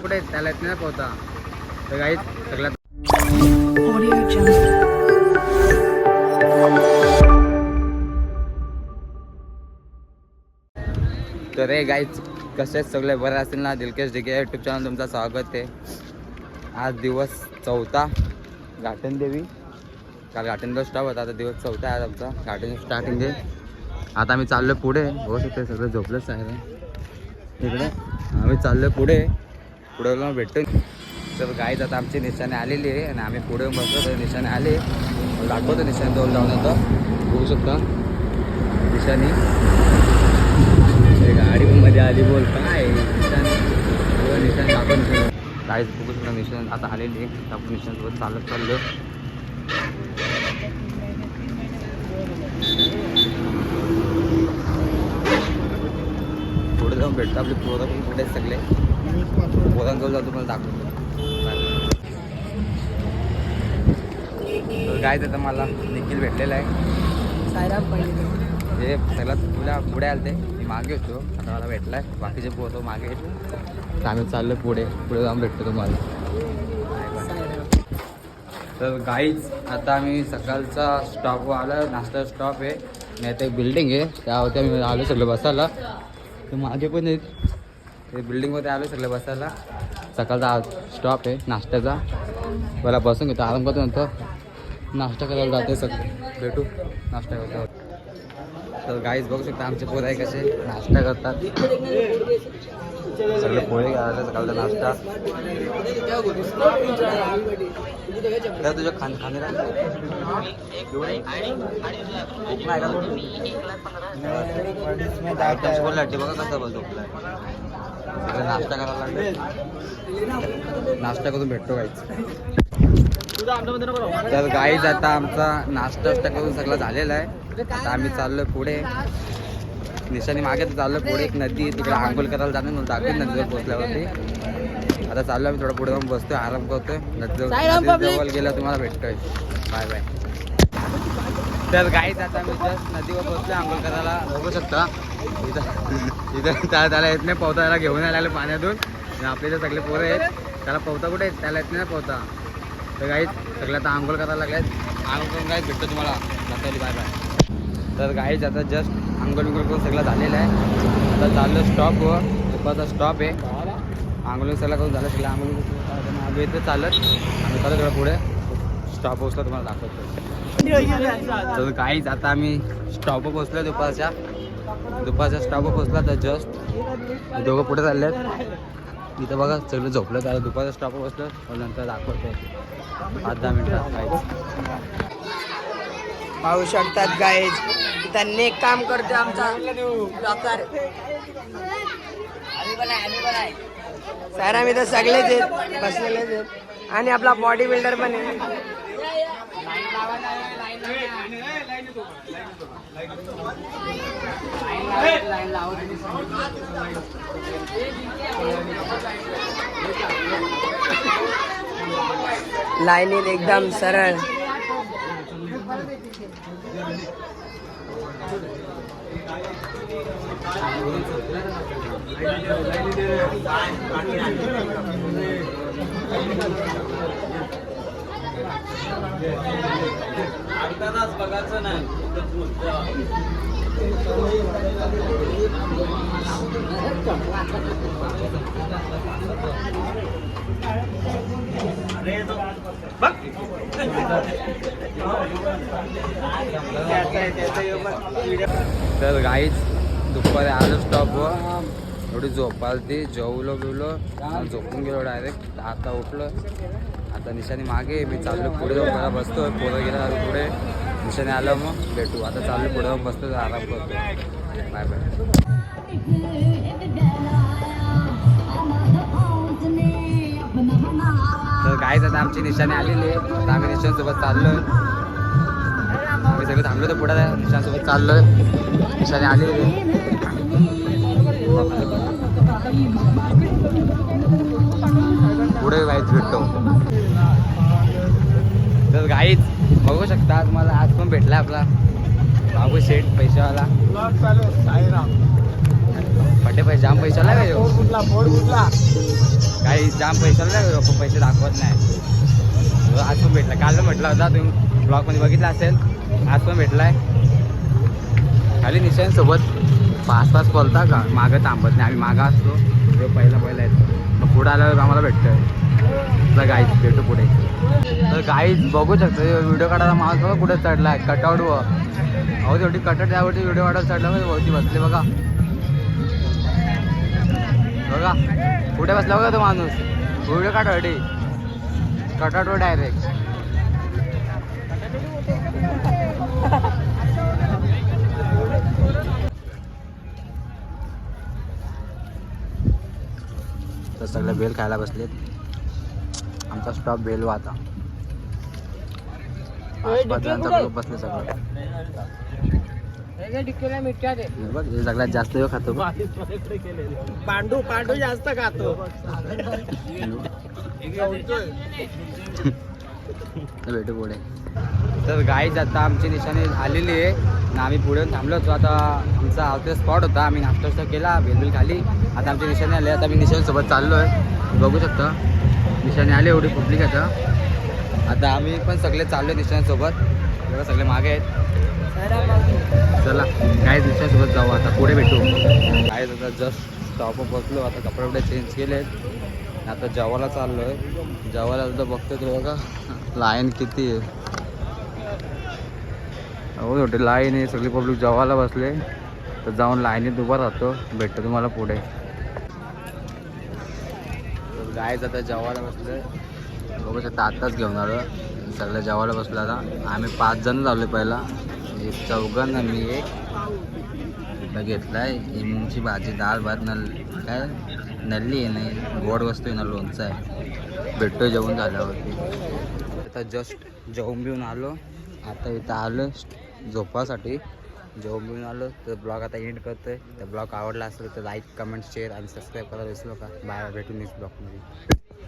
कुठे त्याला येत नाही पोहता. तर सगळ्यात. तर हे गाईच कसेच सगळे? बरे असतील ना? दिलकेश डिके यूट्यूब चॅनल तुमचं स्वागत आहे. आज दिवस चौथा. घाटन देवी काल घाटन देव स्टॉप होता. आता दिवस चौथा आहे आज आमचा. घाटन स्टार्टिंग आहे. आता आम्ही चाललो पुढे. हो शकते सगळं झोपलंच आहे. तिकडे. आम्ही चाललो पुढे. पुढे भेटतो तर गाईच आता आमची निशाणे आलेली आहे आणि आम्ही पुढे बसलो. तर निशाणे आले. दाखवतो निशाणे दोन जाऊन आता. बघू शकता. निशाणी. गाडी मध्ये आली बोल. काय? निशाण. हो, निशाण आपण काहीच बघू शकता निशाण आता आलेली आहे. आपण निशाणसोबत चालत चाललो. भेटतो आपले पोरं पण पुढे आहेत सगळे? पोरांजवळ जातो मला दाखवतो. तर काय तर मला निखिल भेटलेला आहे. सायराम हे पहिला तुला पुढे आलते. मी मागे होतो. आता मला भेटलाय. बाकीचे पोहतो मागे तर आम्ही चाललो पुढे. पुढे जाऊन भेटतो तुम्हाला. तर गाईच आता आम्ही सकाळचा स्टॉप आला. नाश्ता स्टॉप आहे. आणि आता एक बिल्डिंग आहे. त्यावरती आम्ही आलो सगळं बसायला. तर मागे पण आहेत. ते बिल्डिंगमध्ये आलो सगळं बसायला. सकाळचा स्टॉप आहे नाश्त्याचा. बरं बसून घेतो. आराम करतो नंतर. नाश्ता करायला जाते सगळं. भेटू. नाश्ता करतो. तर गाईज बघू शकता आमचे पोरं आहे कसे. नाश्ता करतात. सगळे पोहे घालायला सकाळचा नाश्ता. तर तुझ्या खान खाणे काय? नाही बघा कसं बस सगळे नाश्ता करायला लागले. नाश्ता करून भेटतो गाईच तर गाईज आता आमचा नाश्ता करून सगळं झालेला आहे. आता आम्ही चाललोय पुढे. निशाणी मागे तर चाललोय पुढे एक नदी आहे, तिकडे आंघोळ करायला जाणार म्हणून दाखवेन नदीवर पोहोचल्यावरती. आता चाललो आम्ही थोडं पुढे जाऊन बसतोय आराम करतोय. नदीजवळ गेला तुम्हाला भेटतोय. बाय बाय तर गाईज आता आम्ही जस्ट नदीवर बसलोय आंघोळ करायला. बघू शकता. इथं इथं त्याला त्याला येत नाही पोहता त्याला घेऊन आलेलं पाण्यातून. आणि आपले जे सगळे पोरं आहेत. त्याला पोहता कुठे आहेत? त्याला येत नाही ना पोहता. तर गाईत सगळ्या आता आंघोळ करायला लागल्यात आंघोळ करून काय भेटतो तुम्हाला. दाखवली बाय बाय तर गाईज आता जस्ट आंघोळ विंगोळ करून सगळं झालेलं आहे. आता चाललं स्टॉप दुपारचा स्टॉप आहे. आंघोळ सगळं करून झालं. सगळं आंघोळ आम्ही येतं चालत आम्ही चालत थोडं पुढे स्टॉप पोहोचला तुम्हाला दाखवतो. तर काहीच आता आम्ही स्टॉप पोहोचलो दुपारच्या. दुपारच्या स्टॉप पोहोचला तर जस्ट दोघं पुढे चालले आहेत इथं बघा सगळं झोपलं त्याला दुपारच्या स्टॉप बसलं नंतर दाखवतो. पाच दहा मिनटं काहीच पाहू शकतात गाईज इथं नेक काम करतो आमचा. डॉक्टर सारा तर सगळेच आहेत बसलेलेच आहेत. आणि आपला बॉडी बिल्डर पण आहे. लाईनीत एकदम सरळ. ऐकतानाच बघायचं नाही. तर गाईच दुपारी आलो स्टॉपवर एवढी झोपाल ती जेवलो बिवलो झोपून गेलो डायरेक्ट आता उठलो. आता निशाने मागे मी चाललो पुढे जाऊन मला बसतो पोरं गेला पुढे. निशाणी आलं मग भेटू. आता चाललो पुढे जाऊन बसतो आराम करतो. Bye bye. तर गाईच आता आमची निशाणी आलेली आहे. आता आम्ही निशांसोबत चाललोय. आम्ही सगळे थांबलो तर पुढे निशाणसोबत चाललोय. निशाणी आलेली आहे. पुढे गाईच भेटतो. तर गाईच बघू शकता तुम्हाला आज पण भेटला आपला? बाबू शेठ पैशावाला फटे पैसे जाम पैशाला काय काही जाम पैशाला नाही लोक पैसे दाखवत नाही. आज पण भेटला? काल पण भेटला होता तुम्ही ब्लॉगमध्ये बघितला असेल. आज पण भेटलाय? खाली निशान सोबत. पाच पाच बोलता का? मागं थांबत नाही. आम्ही मागं असतो. ह्यो पहिला पहिला येतो. मग पुढे आल्यावर आम्हाला भेटतं तर गाईज भेटू पुढे. तर गाईज बघू शकतो व्हिडिओ काढायला माणूस बघा कुठे चढलाय कटआउट व अहो तेवढी कटआउट त्यावरती व्हिडिओ काढायला चढला म्हणजे वरती बसले बघा. बघा कुठे बसला बघा तो माणूस. व्हिडिओ काढासाठी कटआउटवर डायरेक्ट तर सगळे बेल खायला बसलेत. आमचा स्टॉप बेल आता. जणांचा ग्रुप बसले सगळं. बघ हे सगळ्यात जास्त वेळ खातो. पांडू पांडू जास्त खातो. भेटू पुढे. तर गाईच आता आमची निशाणी आलेली आहे. ना आम्ही पुढे थांबलो होतो. आता आमचा आवते स्पॉट होता. आम्ही नाश्ता वाष्टा केला भेलबिल खाली. आता आमच्या निशाने आले. आता मी निशाणीसोबत चाललो आहे बघू शकता. निशाने आले एवढी पब्लिक आता. आता आम्ही पण सगळे चाललो आहे निशानसोबत बघा सगळे मागे आहेत. चला काय निशाणीसोबत जाऊ. आता पुढे भेटू. काय आता जस्ट स्टॉपवर बसलो. आता कपडे वपडे चेंज केले आता जेवायला चाललो आहे जेवायला तर बघतो तर बघा. लाईन किती आहे. हो छोटे लाईन आहे सगळी पब्लिक जेवायला बसले. तर जाऊन लाईनीत उभा राहतो. भेटतो तुम्हाला पुढे. तर गायच आता जेवायला बसले. बघू शकता आत्ताच घेऊन आलो. सगळं जेवायला बसलो आता. आम्ही पाच जण झालो पहिला. एक चौघण आणि मी एक. इथं घेतलाय. इमची भाजी डाळ भात नल काय? नल्ली आहे नाही गोड वस्तू आहे ना लोणचं आहे. भेटतो जेवण झाल्यावरती. आता जस्ट जेवून बिवून आलो. आता इथं आलो झोपासाठी. जो मिळून आलो तर ब्लॉग आता एंड करतोय. तर ब्लॉग आवडला असेल तर लाईक कमेंट शेअर आणि सबस्क्राईब करायला विसरू नका. बाय भेटून नेक्स्ट ब्लॉगमध्ये